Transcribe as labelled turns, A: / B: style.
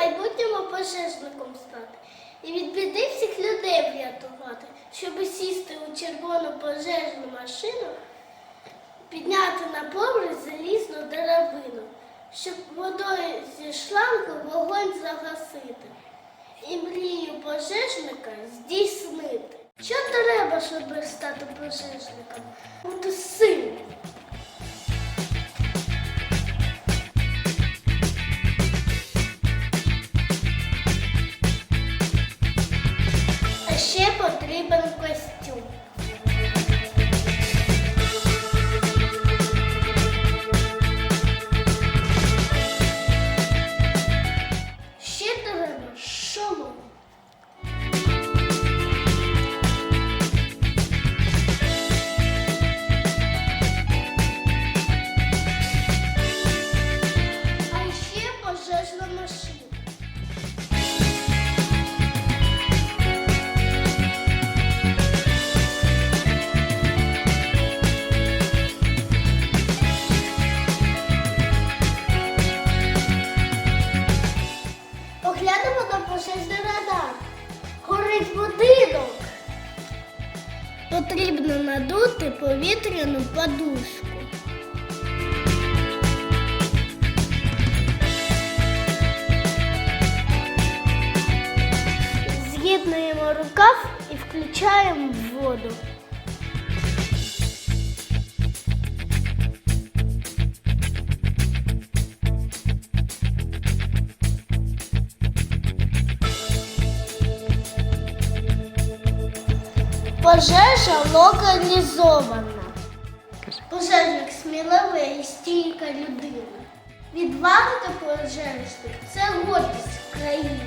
A: майбутньому пожежником стати і від біди всіх людей врятувати, щоб сісти у червону пожежну машину, підняти на поверх залізну деревину, щоб водою зі шлангу вогонь загасити. І мрію пожежника здійснити. Що треба, щоб стати пожежником? Бути сильним. Še potreben, ko je Поглянемо догадав. Горить будинок. Потрібно надути повітряну подушку. З'єднуємо рукав і включаємо воду. Пожежа локалізована. Пожежник смілива і стійка людина. Відвага та пожежник це гордість країни.